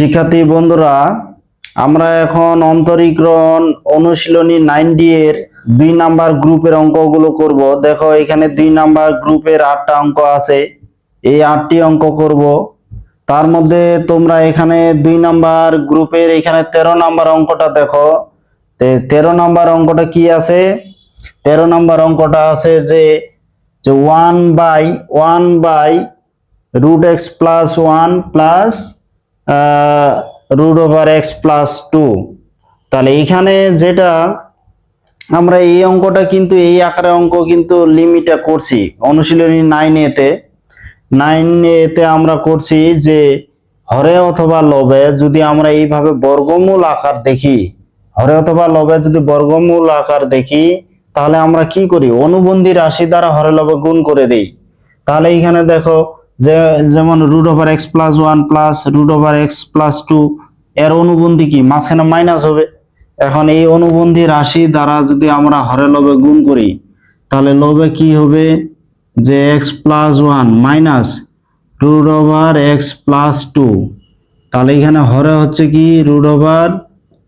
শিক্ষার্থী বন্ধুরা, আমরা এখন অন্তরীকরণ অনুশীলনী নাইন ডি এর দুই নাম্বার গ্রুপের অঙ্কগুলো করব। দেখো, এখানে দুই নাম্বার গ্রুপের আটটা অঙ্ক আছে। এই আটটি অঙ্ক করব। তার মধ্যে তোমরা এখানে দুই নাম্বার গ্রুপের এখানে তেরো নাম্বার অঙ্কটা দেখো। তে তেরো নাম্বার অঙ্কটা কি আছে? তেরো নাম্বার অঙ্কটা আছে যে one by one by root x plus one plus root over x plus two তাহলে এইখানে যেটা আমরা এই অঙ্কটা কিন্তু, এই আকারে অঙ্ক কিন্তু লিমিটে করছি। অনুশীলনী নাইন এতে নাইন এতে আমরা করছি যে, হরে অথবা লবে যদি আমরা এইভাবে বর্গমূল আকার দেখি, হরে অথবা লবে যদি বর্গমূল আকার দেখি, তাহলে আমরা কি করি? অনুবন্ধী রাশি দ্বারা হরে লবে গুণ করে দেই। তাহলে এইখানে দেখো যেমন root over x plus one plus root over x plus two এর অনুবন্ধী কি? মাঝখানে মাইনাস হবে। এখন এই অনুবন্ধী রাশি দ্বারা যদি আমরা হরে লবে গুণ করি, তাহলে লবে কি হবে? যে x plus one minus root over x plus two তাহলে এখানে হরে হচ্ছে কি? রুট ওভার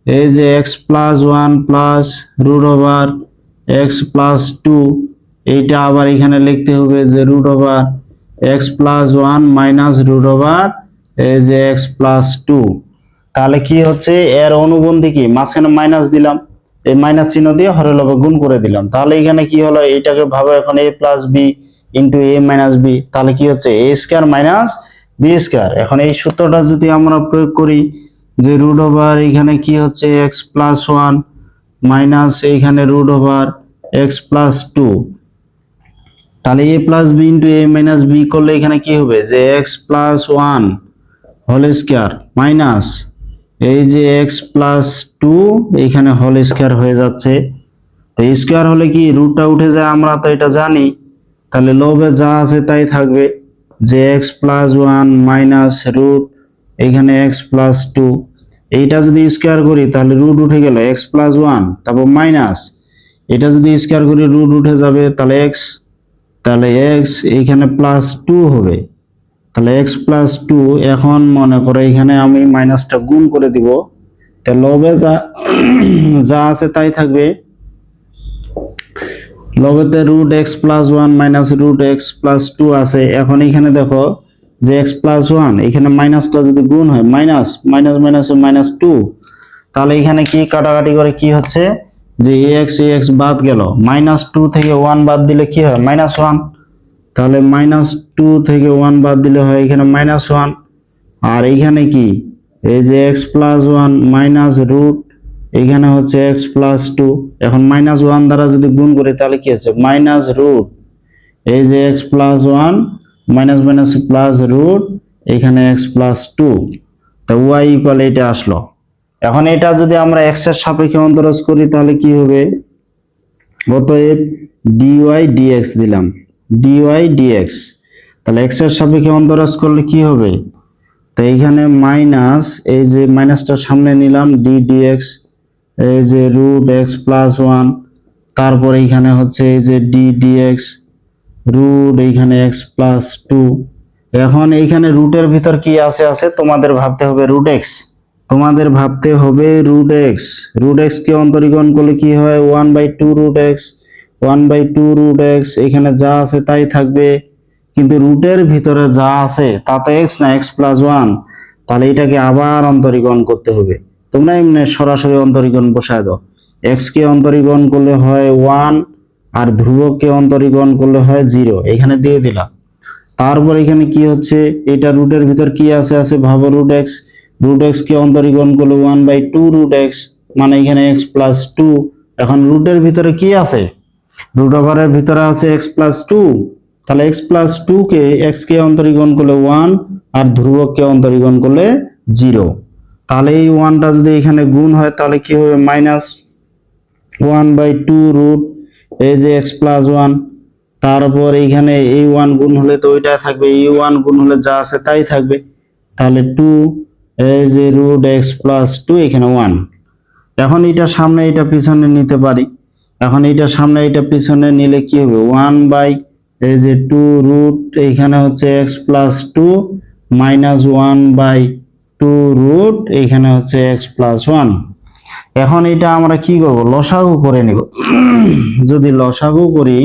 এই যে x plus one plus root over x plus two এইটা আবার এখানে লিখতে হবে যে root over x plus one minus root over এই যে এক্স প্লাস টু। তাহলে কি হচ্ছে? এর অনুবন্ধী কি? মাঝখানে মাইনাস দিলাম। এই মাইনাস চিহ্ন দিয়ে হরে লবে গুণ করে দিলাম। তাহলে এখানে কি হলো? এইটাকে ভাবো এখন a plus b into a minus b তাহলে কি হচ্ছে? A square minus b square এখন এই সূত্রটা যদি আমরা প্রয়োগ করি, যে রুট ওভার এখানে কি হচ্ছে? এক্স প্লাস ওয়ান মাইনাস এইখানে root over x plus two তাহলে a plus b into a minus b করলে এখানে কি হবে? যে x plus one whole square minus এই যে এক্স প্লাস টু এইখানে হোল স্কোয়ার হয়ে যাচ্ছে। তো স্কোয়ার হলে কি রুটটা উঠে যায়? আমরা তো এটা জানি। তাহলে লোভে যা আছে তাই থাকবে। যে x plus one minus root এইখানে এক্স প্লাস টু এইটা যদি স্কোয়ার করি, তাহলে রুট উঠে গেল। এক্স প্লাস ওয়ান তারপর মাইনাস এটা যদি স্কোয়ার করি রুট উঠে যাবে, তাহলে এক্স তাহলে এক্স এইখানে প্লাস টু হবে। তাহলে এক্স প্লাস টু এখন মনে করো এখানে আমি মাইনাসটা গুণ করে দিব। তা লবে যা যা আছে তাই থাকবে। লবেতে root x plus one minus root x plus two আছে। এখন এখানে দেখো যে এক্স প্লাস ওয়ান এখানে মাইনাসটা যদি গুণ হয় minus minus minus minus two তাহলে এখানে কি কাটাকাটি করে কি হচ্ছে? যে এক্স এক্স বাদ গেল মাইনাস টু থেকে ওয়ান বাদ দিলে কি হয়? মাইনাস ওয়ান তাহলে মাইনাস টু থেকে ওয়ান বাদ দিলে হয় এখানে মাইনাস ওয়ান আর এইখানে কি? এই যে x plus one minus root এইখানে হচ্ছে এক্স প্লাস টু এখন মাইনাস ওয়ান দ্বারা যদি গুণ করি, তাহলে কি হচ্ছে? মাইনাস রুট এই যে x plus one minus minus plus root এখানে এক্স প্লাস টু তো ওয়াই ইকুয়াল এটা আসলো। এখন এটা যদি আমরা এক্সের সাপেক্ষে অন্তরজ করি, তাহলে কি হবে? অতএব ডিওয়াই ডিএক্স দিলাম। ডিওয়াই ডিএক্স তাহলে এক্সের সাপেক্ষে অন্তরাজ করলে কি হবে? তো এইখানে মাইনাস এই যে মাইনাসটা সামনে নিলাম ডি ডিএক্স এই যে রুট এক্স প্লাস ওয়ান তারপর এইখানে হচ্ছে এই যে ডি ডিএক্স রুট এইখানে এক্স প্লাস টু এখন এইখানে রুটের ভিতর কি আছে আছে? তোমাদের ভাবতে হবে রুট এক্স তোমাদের ভাবতে হবে রুট এক্স রুট এক্স কে অন্তরীকরণ করলে কি হয়? One by two root x one by two root x এখানে যা আছে তাই থাকবে। কিন্তু রুটের ভিতরে যা আছে, তা তো এক্স না এক্স প্লাস ওয়ান তাহলে এটাকে আবার অন্তরীকরণ করতে হবে। তোমরা এমনি সরাসরি অন্তরীকরণ বসায় দাও। এক্স কে অন্তরীকরণ করলে হয় ওয়ান আর ধ্রুবককে অন্তরীকরণ করলে হয় জিরো এখানে দিয়ে দিলাম। তারপর এখানে কি হচ্ছে? এটা রুটের ভিতর কি আছে? আছে ভাবো রুট এক্স রুট এক্স কে অন্তরীকরণ করলে one by two root x মানে এখানে এক্স প্লাস টু এখন রুটের ভিতরে কি আছে? রুট ওভারের ভিতরে আছে এক্স প্লাস টু তাহলে এক্স প্লাস টু কে এক্স কে অন্তরীকরণ করলে ওয়ান আর ধ্রুবককে অন্তরীকরণ করলে জিরো তাহলে এই ওয়ানটা যদি এখানে গুণ হয়, তাহলে কি হবে? Minus one by two root এই যে এক্স প্লাস ওয়ান তারপর এইখানে এই ওয়ান গুণ হলে তো ওইটা থাকবে, এই ওয়ান গুণ হলে যা আছে তাই থাকবে। তাহলে টু এই যে রুট এক্স প্লাস টু এখানে ওয়ান এখন এটা সামনে এটা পিছনে নিতে পারি। এখন এটা সামনে এটা পিছনে নিলে কি হবে? ওয়ান বাই এই যে টু রুট এইখানে হচ্ছে x plus two minus one by two root এইখানে হচ্ছে এক্স প্লাস ওয়ান এখন এটা আমরা কি করব? লসাগু করে নিব। যদি লসাগু করি,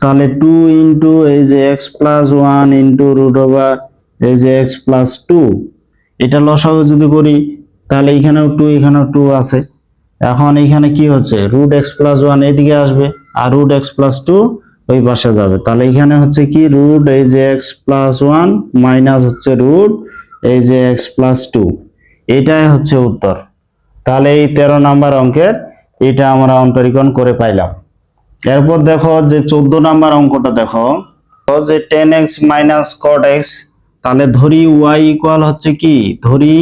তাহলে টু ইন্টু এই যে x plus one into root over এই যে এক্স প্লাস টু এটা লসাগু যদি করি, তাহলে এখানেও টু এখানেও টু আছে। এখন এখানে কি হচ্ছে? রুট এক্স প্লাস ওয়ান এদিকে আসবে, আর রুট এক্স প্লাস টু ওই পাশে যাবে। তাহলে এখানে হচ্ছে কি? রুট এই যে এক্স প্লাস ওয়ান মাইনাস হচ্ছে রুট এই যে এক্স প্লাস টু এটাই হচ্ছে উত্তর। তাহলে এই তেরো নাম্বার অঙ্কের এটা আমরা অন্তরীকরণ করে পাইলাম। এরপর দেখো যে চোদ্দ নাম্বার অঙ্কটা দেখো। যে tan x minus cot x তাহলে ধরি ওয়াই ইকুয়াল হচ্ছে কি? ধরি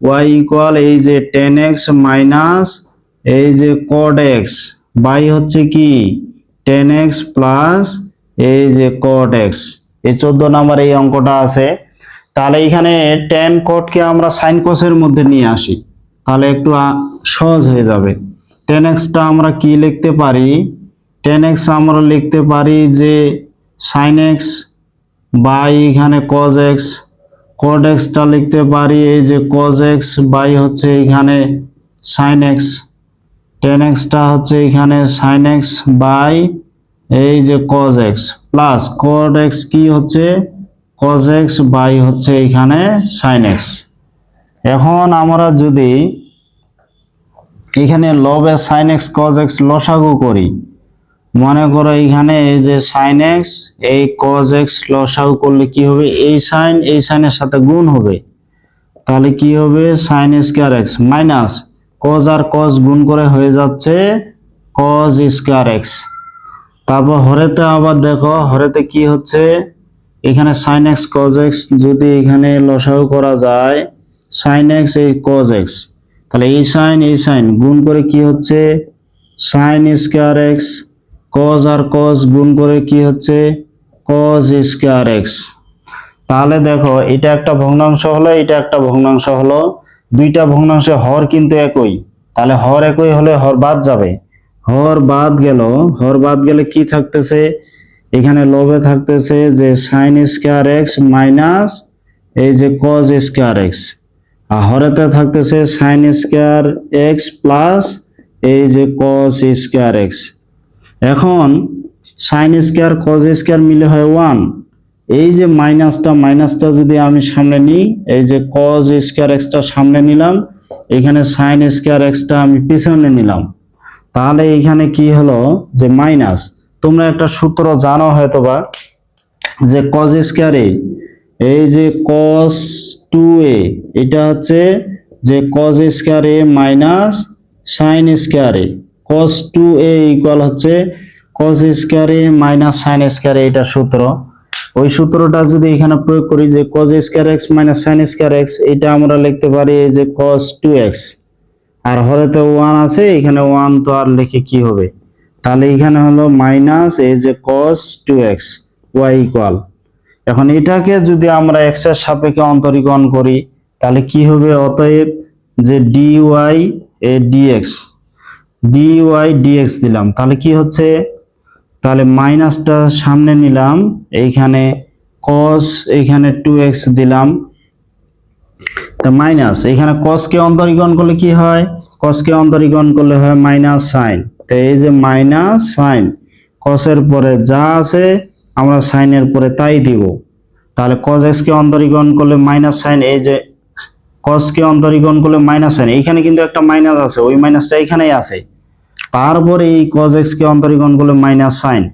ওয়াই ইকুয়াল এই যে টেন এক্স মাইনাস এই যে কট এক্স বাই হচ্ছে কি? টেন এক্স প্লাস এই যে কট এক্স এই চোদ্দ নাম্বার এই অঙ্কটা আছে। তাহলে এখানে টেন কটকে আমরা সাইন কোসের মধ্যে নিয়ে আসি। তাহলে একটু সহজ হয়ে যাবে। টেন এক্সটা আমরা কি লিখতে পারি? টেন এক্স আমরা লিখতে পারি যে সাইন এক্স বাই এখানে কজ এক্স কড এক্সটা লিখতে পারি, এই যে কজ এক্স বাই হচ্ছে এখানে সাইন এক্স টেন এক্সটা হচ্ছে এখানে সাইন এক্স বাই এই যে cos x plus cot x কি হচ্ছে? কজ এক্স বাই হচ্ছে এখানে সাইন এক্স এখন আমরা যদি এখানে লবে সাইন এক্স কজ এক্স লসাগু করি মনে করো এখানে এই যে সাইন এক্স এই কজ এক্স লসাগু করলে কি হবে? এই সাইন এই সাইনের সাথে গুণ হবে। তাহলে কি হবে? Sine square x minus cos আর কজ গুণ করে হয়ে যাচ্ছে কজ স্কোয়ার এক্স তারপর হরেতে আবার দেখো, হরেতে কি হচ্ছে? এখানে সাইন এক্স কজ এক্স যদি এখানে লসাগু করা যায় সাইন এক্স এই কজ এক্স তাহলে এই সাইন এই সাইন গুণ করে কি হচ্ছে? সাইন স্কোয়ার এক্স কজ আর কজ গুণ করে কি হচ্ছে? কজ স্কোয়ার এক্স তাহলে দেখো, এটা একটা ভগ্নাংশ হলো, এটা একটা ভগ্নাংশ হলো। দুইটা ভগ্নাংশে হর কিন্তু একই। তাহলে হর একই হলে হর বাদ যাবে। হর বাদ গেল, হর বাদ গেলে কি থাকতেছে? এখানে লবে থাকতেছে যে সাইন স্কোয়ার এক্স মাইনাস এই যে কজ স্কোয়ার এক্স আর হরেতে থাকতেছে সাইন স্কোয়ার এক্স প্লাস এই যে কস স্কোয়ার এক্স এখন সাইন স্কোয়ার কজ স্কোয়ার মিলে হয় ওয়ান এই যে মাইনাসটা মাইনাসটা যদি আমি সামনে নিই, এই যে কজ স্কোয়ার এক্সটা সামনে নিলাম, এখানে সাইন স্কোয়ার এক্সটা আমি পিছনে নিলাম। তাহলে এখানে কি হলো? যে মাইনাস। তোমরা একটা সূত্র জানো হয়তো বা যে কজ স্কোয়ারে এই যে কস টু এ এটা হচ্ছে যে cos square a minus sine square two a equal হচ্ছে cos square a minus sine square এটা সূত্র। ওই সূত্রটা যদি এখানে প্রয়োগ করি যে cos square x minus sine square x এটা আমরা লিখতে পারি যে টু এক্স আর হরেতে ওয়ান আছে, এখানে ওয়ান তো আর লিখে কি হবে? তাহলে এখানে হলো মাইনাস এই যে টু এক্স ওয়াই ইকুয়াল এখন এটাকে যদি আমরা এক্সের সাপেক্ষে অন্তরীকরণ করি, তাহলে কি হবে? অতএব যে ওয়াই এ d x y d x দিলাম। তাহলে কি হচ্ছে? তাহলে মাইনাসটা সামনে নিলাম। এইখানে কস এইখানে টু এক্স দিলাম। তা মাইনাস এখানে কসকে অন্তরীকরণ করলে কি হয়? কসকে অন্তরীকরণ করলে হয় মাইনাস সাইন তো এই যে মাইনাস সাইন কসের পরে যা আছে, আমরা সাইনের পরে তাই দিব। তাহলে কস এক্স কে অন্তরীকরণ করলে মাইনাস সাইন এই যে কসকে অন্তরীকরণ করলে মাইনাস সাইন এইখানে কিন্তু একটা মাইনাস আছে, ওই মাইনাসটা এখানেই আছে। তারপরে এই cos x কে অন্তরীকরণ করলে মাইনাস সাইন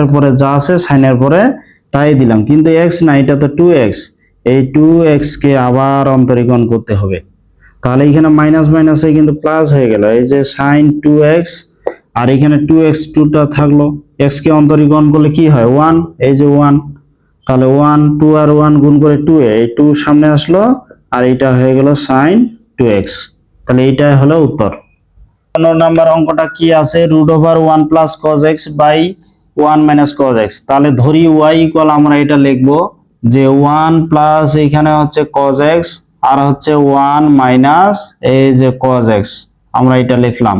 এর পরে যা আছে সাইনের পরে তাই দিলাম। কিন্তু x না, এটা তো টু এক্স এই টু এক্স কে আবার অন্তরীকরণ করতে হবে। তাহলে এখানে মাইনাস মাইনাসে কিন্তু প্লাস হয়ে গেল। এই যে সাইন টু এক্স আর এখানে টু এক্স টুটা থাকল। এক্স কে অন্তরীকরণ করলে কি হয়? ওয়ান এই যে ওয়ান তাহলে ওয়ান টু আর ওয়ান গুণ করে টু এ, এই টু সামনে আসলো, আর এটা হয়ে গেল সাইন টু এক্স তাহলে এইটাই হলো উত্তর। নাম্বার অঙ্কটা কি আছে? Root over one plus cos x by one minus cos x তাহলে ধরি ওয়াই ইকুয়াল আমরা এটা লিখব যে ওয়ান প্লাস এখানে হচ্ছে কজ এক্স আর হচ্ছে ওয়ান মাইনাস এই যে কজ এক্স আমরা এটা লিখলাম।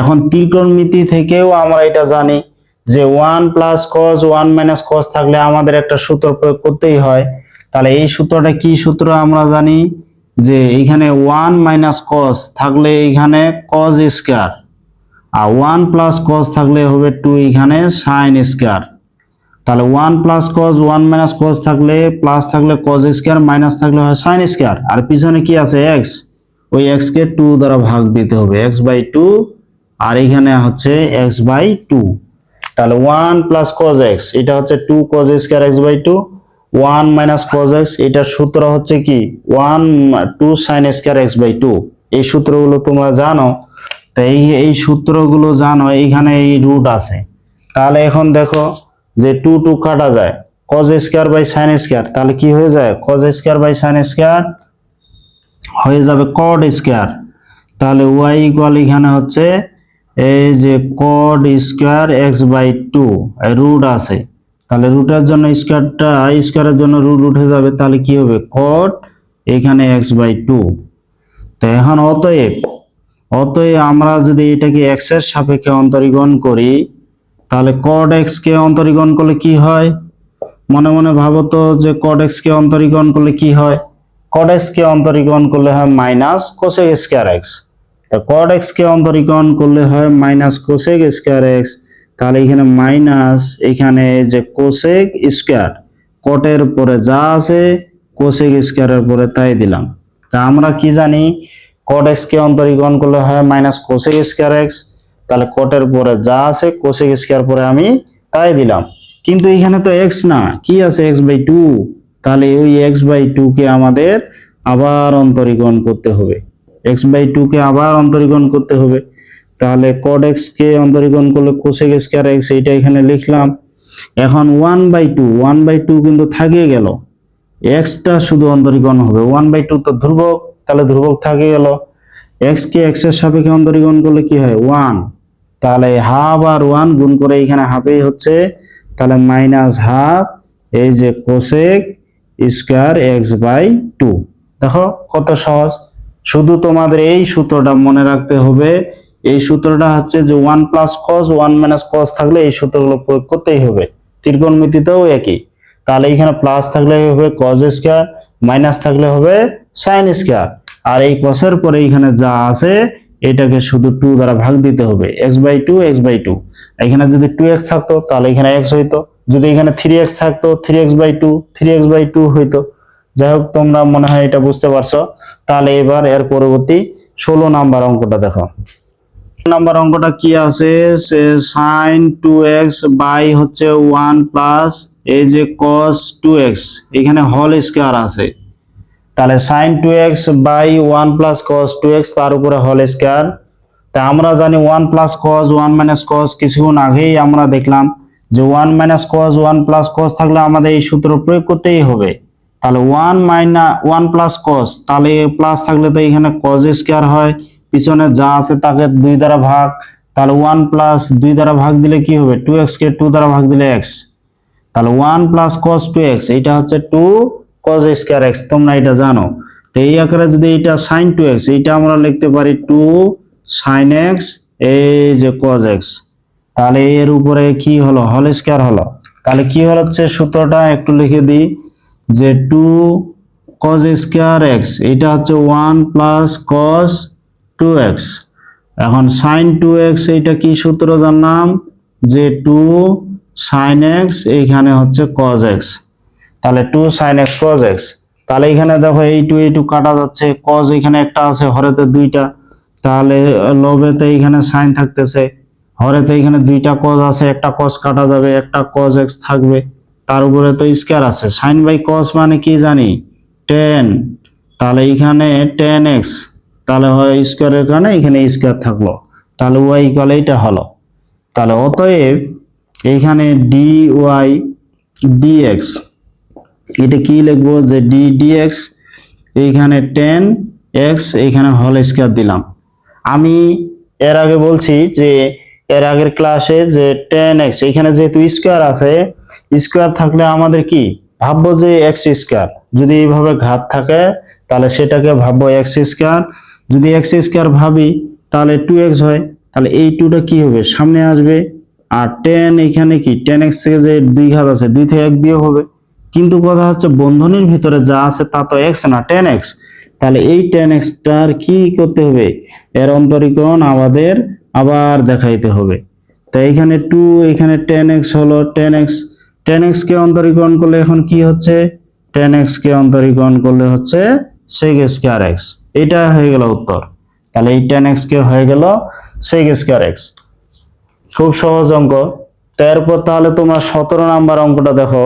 এখন ত্রিকোণমিতি থেকেও আমরা এটা জানি যে one plus cos one minus cos থাকলে আমাদের একটা সূত্র প্রয়োগ করতেই হয়। তাহলে এই সূত্রটা কি সূত্র আমরা জানি? যে এখানে ওয়ান মাইনাস কস থাকলে এখানে কজ স্কোয়ার আর ওয়ান প্লাস কস থাকলে হবে টু এখানে সাইন স্কোয়ার তাহলে one plus cos one minus cos থাকলে প্লাস থাকলে কজ স্কোয়ার মাইনাস থাকলে হয় সাইন স্কোয়ার আর পিছনে কি আছে? এক্স ওই এক্স কে টু দ্বারা ভাগ দিতে হবে এক্স বাই টু আর এখানে হচ্ছে এক্স বাই টু তাহলে ওয়ান প্লাস কজ এক্স এটা হচ্ছে two cos square x by two one minus cos x এটার সূত্র হচ্ছে কি? One two sine square x by two এই সূত্রগুলো তোমরা জানো, তো এই এই সূত্রগুলো জানো, এইখানে এই রুট আছে। তাহলে এখন দেখো যে টু টু কাটা যায় cos square by sine square তাহলে কি হয়ে যায়? Cos square by sine square হয়ে যাবে কড স্কোয়ার তাহলে ওয়াই ইকুয়াল এখানে হচ্ছে এই যে cot square x by two root আছে। তাহলে রুটের জন্য স্কোয়ারটা স্কোয়ারের জন্য রুট উঠে যাবে, তাহলে কি হবে? কড এখানে এক্স বাই টু তো এখন অতএব অতএব আমরা যদি এটাকে এক্সের সাপেক্ষে অন্তরীকরণ করি, তাহলে কড এক্স কে অন্তরীকরণ করলে কি হয়? মনে মনে ভাবো তো যে কড এক্স কে অন্তরীকরণ করলে কি হয়? কড এক্স কে অন্তরীকরণ করলে হয় মাইনাস কোসেক স্কয়ার এক্স তো কড এক্স কে অন্তরীকরণ করলে হয় মাইনাস কোসেক স্কয়ার এক্স তাহলে এখানে মাইনাস এখানে যে কোসেক স্কয়ার কটের পরে যা আছে কোসেক স্কয়ারের পরে তাই দিলাম। তা আমরা কি জানি? কট কে অন্তরীকরণ করলে হয় মাইনাস কোসেক স্কয়ার এক্স তাহলে কটের পরে যা আছে কোসেক স্কয়ার পরে আমি তাই দিলাম। কিন্তু এখানে তো এক্স না, কি আছে এক্স বাই টু তাহলে ওই এক্স বাই টু কে আমাদের আবার অন্তরীকরণ করতে হবে। এক্স বাই টু কে আবার অন্তরীকরণ করতে হবে। তাহলে কড এক্স কে অন্তরীকরণ করলে কোসেক স্কয়ার এক্স এইটা এখানে লিখলাম। এখন one by two one by two কিন্তু থাকিয়ে গেল। এক্সটা শুধু অন্তরীকরণ হবে। ওয়ান বাই টু তো ধ্রুবক, তাহলে ধ্রুবক থাকে গেল। এক্স কে এক্সের সাপেক্ষে অন্তরীকরণ করলে কি হয়? ওয়ান তাহলে হাফ আর ওয়ান গুণ করে এখানে হাফেই হচ্ছে, তাহলে মাইনাস হাফ এই যে cosec square x by two দেখো কত সহজ। শুধু তোমাদের এই সূত্রটা মনে রাখতে হবে এই সূত্রটা হচ্ছে যে one plus cos one minus cos থাকলে এই সূত্রগুলো প্রয়োগ করতেই হবে। ত্রিকোণমিতিতেও একই। তাহলে এখানে প্লাস থাকলে হবে কজ স্কোয়ার মাইনাস থাকলে হবে সাইন স্কোয়ার আর এই কসের পরে এখানে যা আছে, এটাকে শুধু টু দ্বারা ভাগ দিতে হবে। X by two x by two এখানে যদি টু এক্স থাকতো, তাহলে এখানে এক্স হইতো। যদি এখানে থ্রি এক্স থাকতো three x by two three x by two হইতো। যাই হোক, তোমরা মনে হয় এটা বুঝতে পারছ। তাহলে এবার এর পরবর্তী ষোলো নাম্বার অঙ্কটা দেখো। নাম্বার অঙ্কটা কি আছে? সে সাইন টু এক্স বাই হচ্ছে ওয়ান প্লাস এই যে কস টু এক্স এখানে হল স্কোয়ার আছে। তাহলে sine two x by one plus cos two x তার উপরে হল স্কোয়ার তা আমরা জানি one plus cos one minus cos কিছুক্ষণ আগেই আমরা দেখলাম যে one minus cos one plus cos থাকলে আমাদের এই সূত্র প্রয়োগ করতেই হবে। তাহলে ওয়ান মাইনা ওয়ান প্লাস কস তাহলে প্লাস থাকলে তো এখানে কজ স্কোয়ার হয়। পিছনে যা আছে তাকে দুই দ্বারা ভাগ, তাহলে ওয়ান প্লাস দুই দ্বারা ভাগ দিলে কি হবে? টু এক্স কে টু দ্বারা ভাগ দিলে এক্স তাহলে one plus cos two x এটা হচ্ছে টু কজ স্কোয়ার এক্স তোমরা এটা জানো। তো এই আকারে যদি এটা সাইন টু এক্স এইটা আমরা লিখতে পারি টু সাইন এক্স এই যে কজ এক্স তাহলে এর উপরে কি হলো? হল স্কোয়ার হলো। তাহলে কি হচ্ছে? সূত্রটা একটু লিখে দিই, যে টু কজ স্কোয়ার এক্স এটা হচ্ছে one plus cos two x এখন সাইন টু এক্স এইটা কি সূত্র জানলাম যে টু সাইন এক্স এইখানে হচ্ছে কজ এক্স তাহলে two sine x cos x তাহলে এখানে দেখো এই টু এই টু কাটা যাচ্ছে। কজ এখানে একটা আছে, হরেতে দুইটা। তাহলে লবেতে এখানে সাইন থাকতেছে। হরেতে এখানে দুইটা কজ আছে, একটা কজ কাটা যাবে, একটা কজ এক্স থাকবে। তার উপরে তো স্কয়ার আছে। সাইন বাই মানে কি জানি? টেন তাহলে এখানে টেন এক্স তাহলে হয় স্কোয়ারের কারণে এখানে স্কোয়ার থাকল। তাহলে ওয়াই ইকুয়াল এইটা হলো। তাহলে অতএব এইখানে ডি ওয়াই ডিএক্স এটা কি লিখব যে ডি ডিএক্স এইখানে টেন এক্স এইখানে হল স্কোয়ার দিলাম। আমি এর আগে বলছি যে এর আগের ক্লাসে যে টেন এক্স এখানে যেহেতু স্কোয়ার আছে স্কোয়ার থাকলে আমাদের কি? ভাববো যে এক্স স্কোয়ার যদি এইভাবে ঘাত থাকে, তাহলে সেটাকে ভাববো এক্স স্কোয়ার যদি এক্স স্কোয়ার ভাবি, তাহলে টু এক্স হয়, তাহলে এই টুটা কি হবে? সামনে আসবে, আর টেন এখানে কি? টেন এক্স থেকে যে দুই ঘাত আছে, দুই থেকে এক বিয়োগ হবে। কিন্তু কথা হচ্ছে বন্ধনীর ভিতরে যা আছে, তা তো এক্স না টেন এক্স তাহলে এই টেন এক্সটার কি করতে হবে? এর অন্তরীকরণ আমাদের আবার দেখাইতে হবে। তো এখানে টু এখানে টেন এক্স হলো টেন এক্স টেন এক্স কে অন্তরীকরণ করলে এখন কি হচ্ছে? টেন এক্স কে অন্তরীকরণ করলে হচ্ছে সেক স্কোয়ার এক্স এটা হয়ে গেল উত্তর। তাহলে এই টেন এক্স কে হয়ে গেল সেক স্কোয়ার এক্স খুব সহজ অঙ্ক। তারপর তাহলে তোমার সতেরো নাম্বার অঙ্কটা দেখো।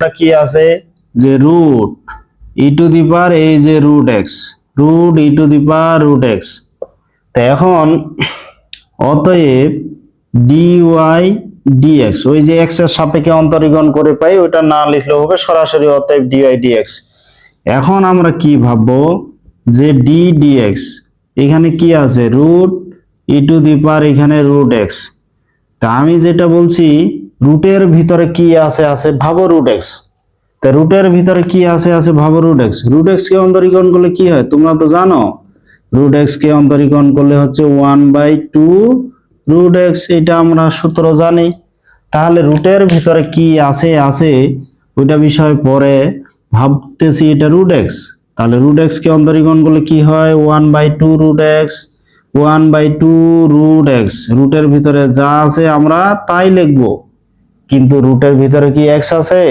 কি আছে? যে root e to the power এই যে root x root e to the power root x তো এখন অতএব ডি ওয়াই ডিএক্স ওই যে এক্সের সাপেক্ষে অন্তরীকরণ করে পাই, ওইটা না লিখলে হবে, সরাসরি অতএব ডি ওয়াই ডিএক্স এখন আমরা কি ভাববো? যে ডি ডিএক্স এখানে কি আছে? রুট ই টু দি পার এখানে রুট এক্স তা আমি যেটা বলছি, রুটের ভিতরে কি আছে আছে ভাবো রুট এক্স তা রুটের ভিতরে কি আছে আছে ভাবো রুট এক্স রুট এক্স কে অন্তরীকরণ করলে কি হয়? তোমরা তো জানো রুট এক্স কে অন্তরীকরণ করলে হচ্ছে one by two root x এটা আমরা সূত্র জানি। তাহলে রুটের ভিতরে কি আছে আছে, ওইটা বিষয় পরে ভাবতেছি এটা রুট এক্স তাহলে রুট এক্স কে অন্তরীকরণ করলে কি হয়? One by two root x one by two root x রুটের ভিতরে যা আছে আমরা তাই লিখব। কিন্তু রুটের ভিতরে কি এক্স আছে?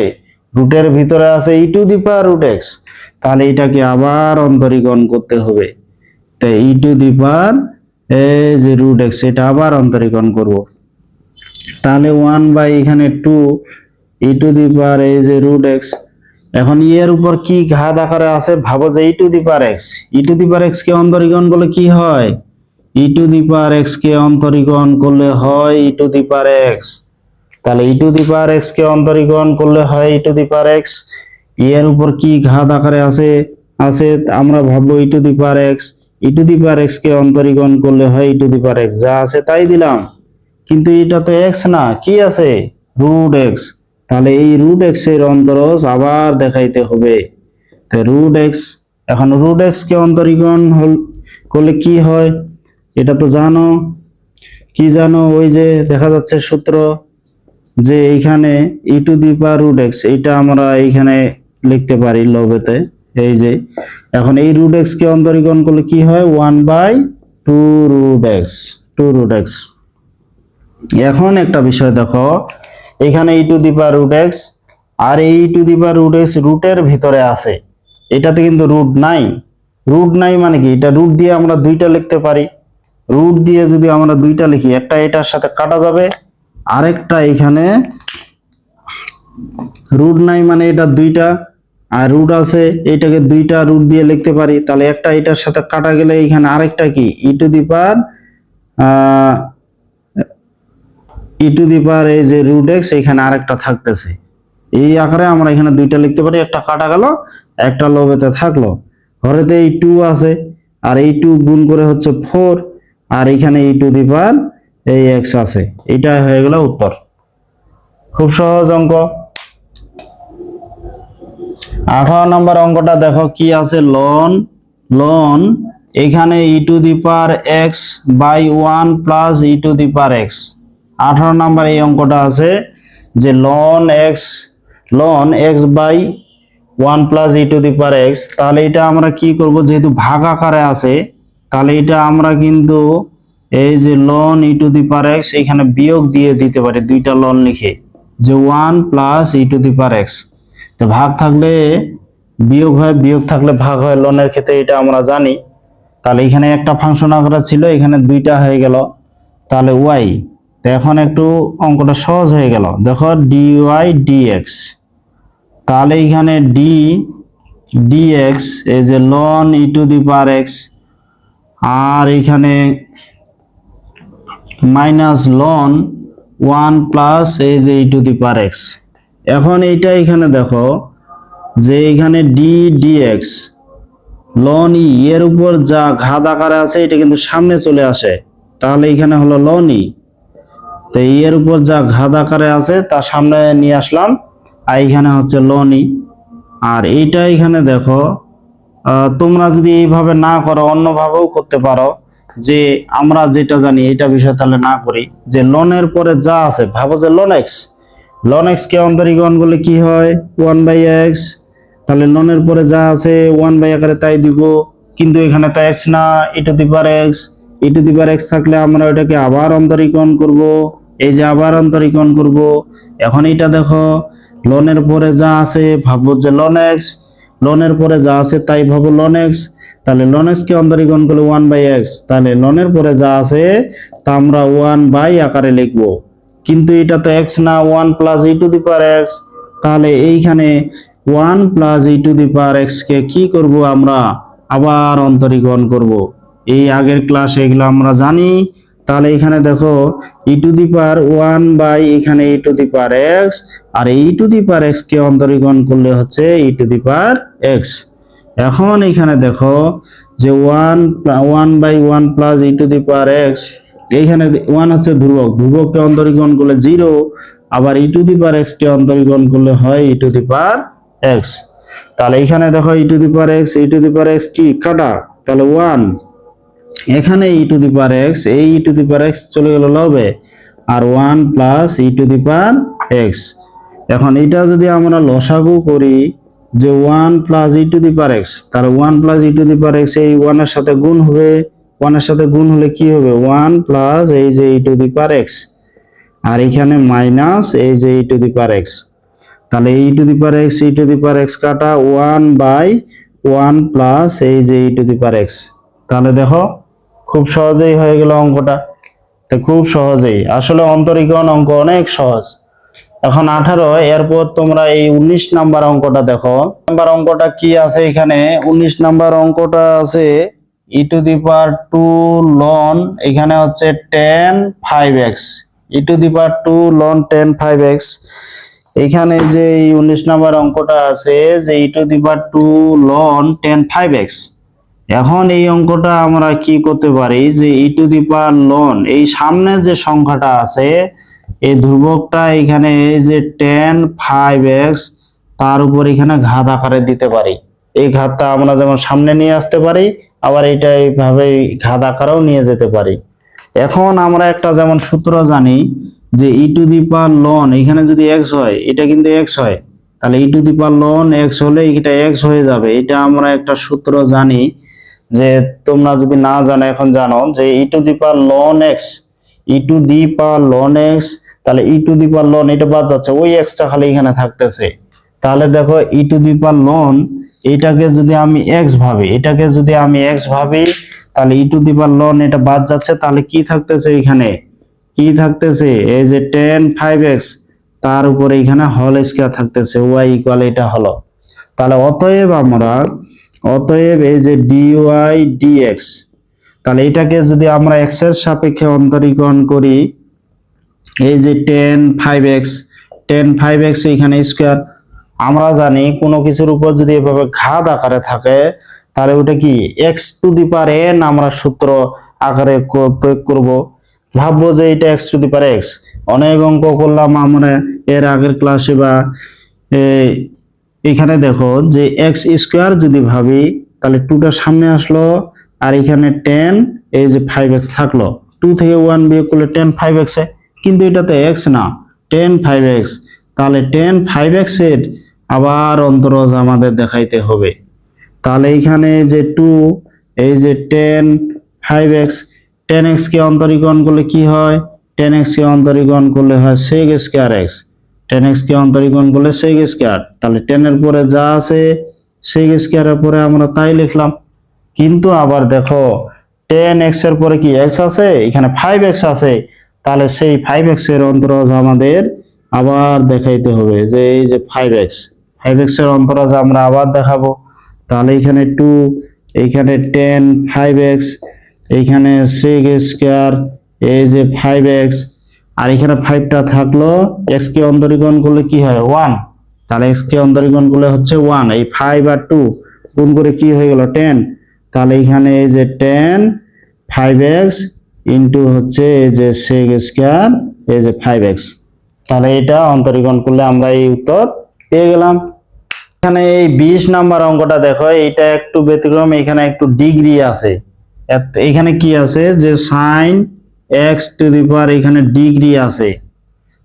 রুটের ভিতরে আছে e to the power root x তাহলে এটাকে আবার অন্তরীকরণ করতে হবে। তাই ই টু দি পাওয়ার এই যে রুট এক্স এটা আবার অন্তরীকরণ করব। তাহলে ওয়ান বাই এখানে two e to the power এই যে রুট এক্স এখন ই এর উপর কি ঘাত আকারে আছে? ভাবো যে e to the power x e to the power x কে অন্তরীকরণ করলে কি হয়? ই টু দি পাওয়ার এক্স কে অন্তরীকরণ করলে হয় ই টু দি পাওয়ার এক্স তাহলে e to the power x কে অন্তরীকরণ করলে হয় ই টু দি পাওয়ার এক্সের উপর কি ঘাত আকারে আছে? আছে, আমরা ভাববো e to the power x e to the power x কে অন্তরীকরণ করলে হয় ই টু দি পাওয়ার এক্স যা আছে তাই দিলাম। কিন্তু এটা তো এক্স না, কি আছে? রুট এক্স তাহলে এই রুট এক্সের অন্তরজ আবার দেখাইতে হবে। তো রুট এক্স এখন রুট এক্স কে অন্তরীকরণ করলে কি হয়? এটা তো জানো। কি জানো? ওই যে দেখা যাচ্ছে সূত্র যে এইখানে e to the power root x এইটা আমরা এইখানে লিখতে পারি লবেতে। এই যে, এখন এই রুট এক্স কে অন্তরীকরণ করলে কি হয়? One by two root x two root x এখন একটা বিষয় দেখো। এখানে e to the power root x আর এই to the power root x রুটের ভিতরে আছে। এটাতে কিন্তু রুট নাই। রুট নাই মানে কি? এটা রুট দিয়ে আমরা দুইটা লিখতে পারি। রুট দিয়ে যদি আমরা দুইটা লিখি, একটা এটার সাথে কাটা যাবে, আরেকটা এখানে রুট নাই মানে এটা দুইটা, আর রুট আছে, এটাকে দুইটা রুট দিয়ে লিখতে পারি। তাহলে একটা এটার সাথে কাটা গেলে এখানে আরেকটা কি? ই to the power E to the power এই যে রুট এক্স এখানে আরেকটা থাকতেছে। এই আকারে আমরা এখানে দুইটা লিখতে পারি, একটা কাটা গেল, একটা লোভেতে থাকল। ঘরেতে এই টু আছে, আর এই টু গুণ করে হচ্ছে ফোর আর এখানে ই টু দি পাওয়ার এই এক্স আছে। এটা হয়ে গেল উত্তর। খুব সহজ অঙ্ক। আঠারো নম্বর অঙ্কটা দেখো কি আছে লন লন এখানে e to the power x by one plus e to the power x আঠারো নাম্বার এই অঙ্কটা আছে যে ln x ln x by one plus e to the power x তাহলে এটা আমরা কি করব? যেহেতু ভাগ আকারে আছে, তাহলে এটা আমরা কিন্তু এই যে ln e to the power x এখানে বিয়োগ দিয়ে দিতে পারি, দুইটা লন লিখে, যে one plus e to the power x তো ভাগ থাকলে বিয়োগ হয়, বিয়োগ থাকলে ভাগ হয় লনের ক্ষেত্রে এটা আমরা জানি। তাহলে এখানে একটা ফাংশন আকারে ছিল, এখানে দুইটা হয়ে গেল। তাহলে ওয়াই এখন একটু অঙ্কটা সহজ হয়ে গেল। দেখো ডি ওয়াই ডিএক্স তাহলে এখানে ডি ডিএক্স এই যে ln e to the power x আর এখানে মাইনাস লন ওয়ান প্লাস এই যে e to the power x এখন এইটা এখানে দেখো যে এখানে ডি ডিএক্স লন ই এর উপর যা ঘাত আকারে আছে, এটা কিন্তু সামনে চলে আসে। তাহলে এখানে হলো লন ই তো এর উপর যা ঘাত আকারে আছে তা সামনে নিয়ে আসলাম। আর এখানে হচ্ছে লন। আর এইটা এখানে দেখো তোমরা যদি এইভাবে না করো, অন্যভাবেও করতে পারো। যে আমরা যেটা জানি এটা বিষয় তাহলে না করি। যে লোনের পরে যা আছে, ভাবো যে লোন এক্স লন এক্স কে অন্তরীকরণ করলে কি হয়? ওয়ান বাই এক্স তাহলে লনের পরে যা আছে ওয়ান বাই আকারে তাই দিব। কিন্তু এখানে তো এক্স না, এটা দিবার এক্স ই দিবার এক্স থাকলে আমরা ওটাকে আবার অন্তরীকরণ করব। এই যে আবার অন্তরীকরণ করব, এখন এটা দেখো, লনের পরে যা আছে, ভাববো যে লন এক্স লনের পরে যা আছে তাই ভাবো লন এক্স তাহলে লন এক্স কে অন্তরীকরণ করলে ওয়ান বাই এক্স তাহলে লনের পরে যা আছে তা আমরা ওয়ান বাই আকারে লিখব। কিন্তু এটা তো এক্স না one plus e to the power x তাহলে এইখানে one plus e to the power x কে কি করব আমরা? আবার অন্তরীকরণ করব। এই আগের ক্লাসে এগুলো আমরা জানি তাহলে এখানে দেখো e to the power one by এখানে e to the power x R e to the power x কে অন্তরীকরণ করলে হচ্ছে ই টু দি পাওয়ার এক্স এখন এখানে দেখো যে one one by one plus e to the power x এইখানে one হচ্ছে ধ্রুবক, ধ্রুবককে অন্তরীকরণ করলে জিরো আবার ই টু দি পাওয়ার এক্স কে অন্তরীকরণ করলে হয় ই টু দি পাওয়ার এক্স তাহলে এখানে দেখো e to the power x e to the power x কি? কাটা। তাহলে ওয়ান এখানে e to the power x এই ই টু দি পাওয়ার এক্স চলে গেল লবে আর one plus e to the power x এখন এটা যদি আমরা লসাগু করি যে one plus e to the power x তার one plus e to the power x এই ওয়ানের সাথে গুণ হবে ওয়ানের সাথে গুণ হলে কি হবে ওয়ান প্লাস এই যে e to the power x আর এখানে মাইনাস এই যে e to the power x তাহলে e to the power x e to the power x কাটা ওয়ান বাই ওয়ান প্লাস এই যে e to the power x তাহলে দেখো, খুব সহজেই হয়ে গেল অঙ্কটা। তো খুব সহজেই। আসলে অন্তরীকরণ অঙ্ক অনেক সহজ। এখন আঠারো, এরপর তোমরা এই উনিশ নাম্বার অঙ্কটা দেখো। নাম্বার অঙ্কটা কি আছে এখানে? উনিশ নাম্বার অঙ্কটা আছে e to the power two ln এখানে হচ্ছে tan five x e to the power two ln tan five x এখানে যে উনিশ নাম্বার অঙ্কটা আছে, যে e to the power two ln tan five x এখন এই অঙ্কটা আমরা কি করতে পারি? যে e to the power loan এই সামনে যে সংখ্যাটা আছে, এই ধ্রুবকটা এখানে এই যে টেন ফাইভ এক্স তার উপর এখানে ঘাত আকারে দিতে পারি। এই ঘাতটা আমরা যেমন সামনে নিয়ে আসতে পারি, আবার এটা এইভাবে ঘাত আকারেও নিয়ে যেতে পারি। এখন আমরা একটা যেমন সূত্র জানি যে e to the power loan এখানে যদি এক্স হয়, এটা কিন্তু এক্স হয়। তাহলে e to the power ln x হলে এটা এক্স হয়ে যাবে। এটা আমরা একটা সূত্র জানি যে তোমরা যদি না জানো, এখন জানো যে e to the power ln x e to the power ln x তাহলে e to the power loan এটা বাদ যাচ্ছে, ওই এক্সটা খালি এখানে থাকতেছে। তাহলে দেখো e to the power loan এটাকে যদি আমি এক্স ভাবি, এটাকে যদি আমি এক্স ভাবি, তাহলে e to the power loan এটা বাদ যাচ্ছে, তাহলে কি থাকতেছে এখানে? কি থাকতেছে? এই যে টেন ফাইভ এক্স তার উপরে এখানে হল স্কয়ার থাকতেছে ওয়াই ইকুয়াল এটা হলো। তাহলে অতএব আমরা অতএব এই যে ডিওয়াই ডিএক্স তাহলে এটাকে যদি আমরা এক্সের সাপেক্ষে অন্তরীকরণ করি, এই যে tan five x tan five x এখানে স্কোয়ার আমরা জানি কোনো কিছুর উপর যদি এভাবে ঘাত আকারে থাকে, তাহলে ওটা কি x to the power n আমরা সূত্র আকারে প্রয়োগ করব। ভাববো যে এটা x to the power x অনেক অঙ্ক করলাম আমরা এর আগের ক্লাসে বা এখানে দেখো যে এক্স স্কোয়ার যদি ভাবি, তাহলে টুটা সামনে আসলো, আর এখানে টেন এই যে ফাইভ এক্স থাকল। টু থেকে ওয়ান বিয়োগ করলে টেন ফাইভ এক্স কিন্তু এটাতে এক্স না টেন ফাইভ এক্স তাহলে টেন ফাইভ এক্সের আবার অন্তরজ আমাদের দেখাইতে হবে। তাহলে এখানে যে টু এই যে tan five x tan x কে অন্তরীকরণ করলে কি হয়? টেন এক্স কে অন্তরীকরণ করলে হয় sec square x tan x কে অন্তরীকরণ করলে সেক স্কোয়ার তাহলে টেনের পরে যা আছে সেক স্কোয়ারের পরে আমরা তাই লিখলাম। কিন্তু আবার দেখো, টেন এক্সের পরে কি এক্স আছে? এখানে ফাইভ এক্স আছে। তাহলে সেই ফাইভ এক্সের অন্তরাজ আমাদের আবার দেখাইতে হবে যে এই যে ফাইভ এক্স ফাইভ এক্সের অন্তরাজ আমরা আবার দেখাবো। তাহলে এখানে টু এইখানে টেন ফাইভ এক্স এইখানে সিক্স স্কোয়ার এই যে ফাইভ এক্স আর এখানে ফাইভটা থাকল এক্স কে অন্তরীকরণ করলে কি হয়? ওয়ান তাহলে এক্স কে অন্তরীকরণ করলে হচ্ছে ওয়ান এই ফাইভ আর টু গুণ করে কি হয়ে গেল? টেন তাহলে এখানে এই যে টেন ফাইভ এক্স ইন্টু হচ্ছে এই যে সেক স্কোয়ার এই যে ফাইভ এক্স তাহলে এটা অন্তরীকরণ করলে আমরা এই উত্তর পেয়ে গেলাম। এখানে এই বিশ নাম্বার অঙ্কটা দেখো এটা একটু ব্যতিক্রম, এখানে একটু ডিগ্রি আছে। এখানে কি আছে? যে sine x to the power এখানে ডিগ্রি আছে।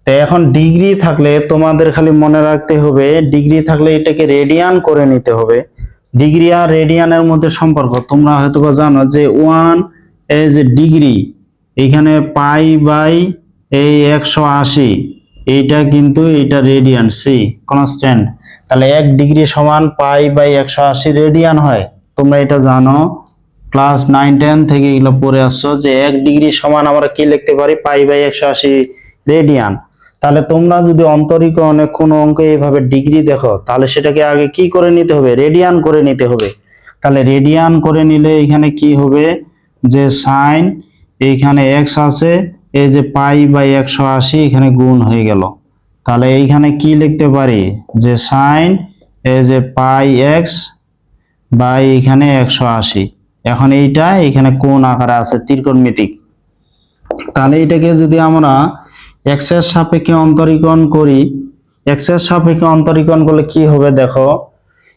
তো এখন ডিগ্রি থাকলে তোমাদের খালি মনে রাখতে হবে ডিগ্রি থাকলে এটাকে রেডিয়ান করে নিতে হবে। ডিগ্রি আর রেডিয়ানের মধ্যে সম্পর্ক, তোমরা হয়তো বা জানো যে ওয়ান এজ ডিগ্রি এখানে পাই বাই এই একশো আশি, এইটা কিন্তু এটা রেডিয়ান সি কনস্ট্যান্ট তাহলে এক ডিগ্রি সমান পাই বাই একশো আশি রেডিয়ান হয়, তোমরা এটা জানো। ক্লাস নাইন টেন থেকে এগুলো পড়ে আসছো যে এক ডিগ্রি সমান আমরা কি লিখতে পারি? পাই বাই একশো আশি রেডিয়ান তাহলে তোমরা যদি অন্তরিক অনেক কোনো অঙ্ক এইভাবে ডিগ্রি দেখো, তাহলে সেটাকে আগে কি করে নিতে হবে? রেডিয়ান করে নিতে হবে। তাহলে রেডিয়ান করে নিলে এখানে কি হবে? যে সাইন এইখানে এক্স আছে, এই যে পাই বাই একশো আশি এখানে গুণ হয়ে গেল। তাহলে এইখানে কি লিখতে পারি? যে সাইন এই যে পাই এক্স বাই এখানে একশো আশি। এখন এইটা, এখানে কোন আকারে আছে? ত্রিকোণমিতিক। তাহলে এটাকে যদি আমরা এক্সের সাপেক্ষে অন্তরীকরণ করি এক্সের সাপেক্ষে অন্তরীকরণ করলে কি হবে দেখো?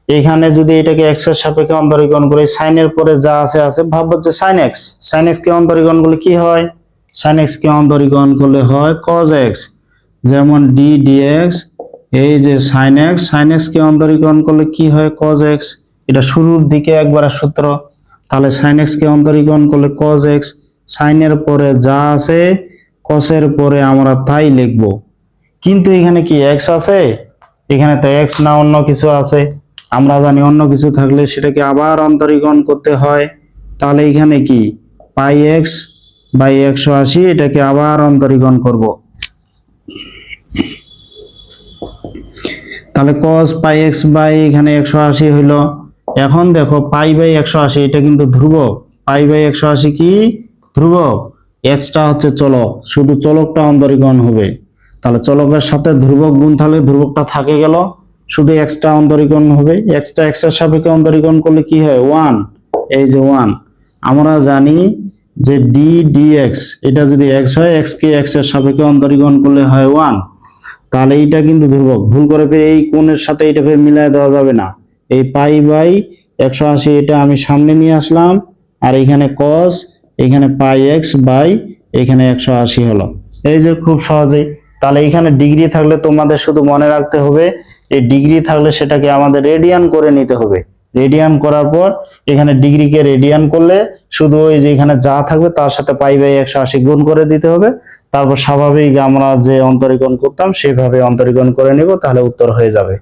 এখানে যদি এটাকে এক্সের সাপেক্ষে অন্তরীকরণ করি সাইনের পরে যা আছে আছে, ভাববো যে সাইন এক্স সাইন এক্স কে অন্তরীকরণ করলে কি হয়? সাইন এক্স কে অন্তরীকরণ করলে হয় কজ এক্স যেমন ডি ডিএক্স এই যে সাইন এক্স সাইন এক্স কে অন্তরীকরণ করলে কি হয়? কজ এক্স এটা শুরুর দিকে একবার সূত্র। তাহলে সাইন এক্স কে অন্তরীকরণ করলে কজ এক্স সাইনের পরে যা আছে কসের পরে আমরা তাই লিখব। কিন্তু এখানে কি এক্স আছে? এখানে তো এক্স না অন্য কিছু আছে। আমরা জানি অন্য কিছু থাকলে সেটাকে আবার অন্তরীকরণ করতে হয়। তাহলে এখানে কি? পাই এক্স বাই একশো আশি, এটাকে আবার অন্তরীকরণ করব। তাহলে cos পাই এক্স বাই এখানে একশো আশি হইল। এখন দেখো পাই বাই একশো আশি, এটা কিন্তু ধ্রুবক। পাই বাই একশো আশি কি? ধ্রুবক। এক্সটা হচ্ছে চলক। শুধু চলকটা অন্তরীকরণ হবে। তাহলে চলকের সাথে ধ্রুবক গুণ থাকলে ধ্রুবকটা থাকে গেল। শুধু এক্সটা অন্তরীকরণ হবে। এক্সটা এক্সের সাপেক্ষে অন্তরীকরণ করলে কি হয়? ওয়ান। এই যে ওয়ান। আমরা জানি যে ডি ডি এক্স এটা যদি এক্স হয় এক্স কে এক্সের সাপেক্ষে অন্তরীকরণ করলে হয় ওয়ান। তাহলে এইটা কিন্তু ধ্রুবক। ভুল করে ফের এই কোণের সাথে এটা ফের মিলাই দেওয়া যাবে না। এই পাই বাই একশো আশি, এটা আমি সামনে নিয়ে আসলাম। আর এখানে কস এখানে পাই এক্স বাই, এখানে একশো আশি হলো। এই যে খুব সহজেই। তাহলে এখানে ডিগ্রি থাকলে তোমাদের শুধু মনে রাখতে হবে, এই ডিগ্রি থাকলে সেটাকে আমাদের রেডিয়ান করে নিতে হবে। রেডিয়ান করার পর এখানে ডিগ্রিকে রেডিয়ান করলে শুধু ওই যে এখানে যা থাকবে তার সাথে পাই বাই একশো আশি গুণ করে দিতে হবে। তারপর স্বাভাবিক আমরা যে অন্তরীকরণ করতাম, সেভাবে অন্তরীকরণ করে নিব, তাহলে উত্তর হয়ে যাবে।